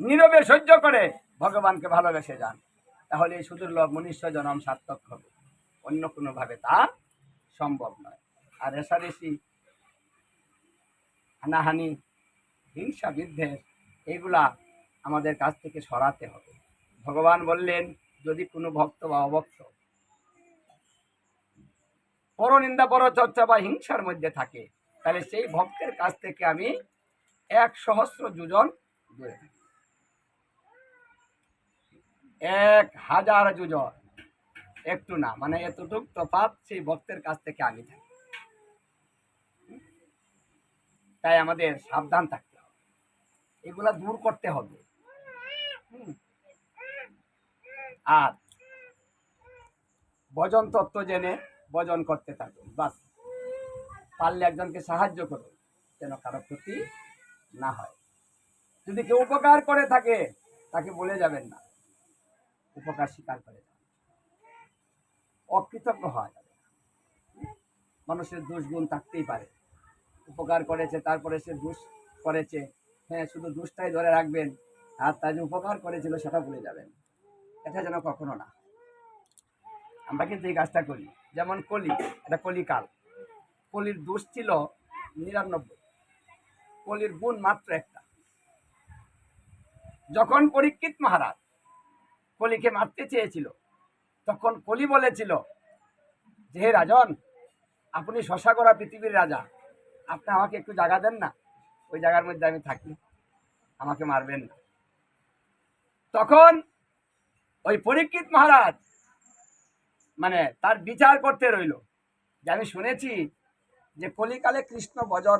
নীরবে সহ্য করে ভগবানকে ভালোবেসে যান। তাহলে এই সুদুর্লভ মনুষ্য জনম সার্থক হবে। অন্য কোনোভাবে তা সম্ভব নয়। আর রেশারেশি হানাহানি, হিংসা, বিদ্বেষ, এগুলা আমাদের কাছ থেকে সরাতে হবে। ভগবান বললেন, যদি কোনো ভক্ত বা অভক্ত পরনিন্দা পর চর্চা বা হিংসার মধ্যে থাকে, তাহলে সেই ভক্তের কাছ থেকে আমি এক সহস্র যোজন দূরে থাকি এক হাজার যোজন একটু না মানে এতটুক তফাৎ সেই ভক্তের কাছ থেকে আমি থাকি। তাই আমাদের সাবধান থাকতে হবে। এগুলা দূর করতে হবে। আর ভজন তত্ত্ব জেনে ভজন করতে থাকুন, বাস। পারলে একজনকে সাহায্য করুন, যেন কারও ক্ষতি না হয়। যদি কেউ উপকার করে থাকে, তাকে বলে যাবেন না। উপকার স্বীকার করে যান অকৃতজ্ঞ যাবে মানুষের দোষ গুণ থাকতেই পারে। উপকার করেছে, তারপরে সে দোষ করেছে। হ্যাঁ শুধু দোষটাই ধরে রাখবেন, আর তার যে উপকার করেছিল সেটা ভুলে যাবেন। এটা যেন কখনো না। আমরা কিন্তু এই কাজটা করি। যেমন কলি, এটা কলিকাল। কলির দোষ ছিল নিরানব্বই। কলির গুণ মাত্র একটা। যখন পরীক্ষিত মহারাজ কলিকে মারতে চেয়েছিল। তখন কলি বলেছিল যে হে রাজন, আপনি শশাগড়া পৃথিবীর রাজা। আপনি আমাকে একটু জায়গা দেন না? ওই জায়গার মধ্যে আমি থাকি। আমাকে মারবেন না। তখন ওই পরীক্ষিত মহারাজ মানে তার বিচার করতে রইল। যে আমি শুনেছি যে কলিকালে কৃষ্ণ ভজন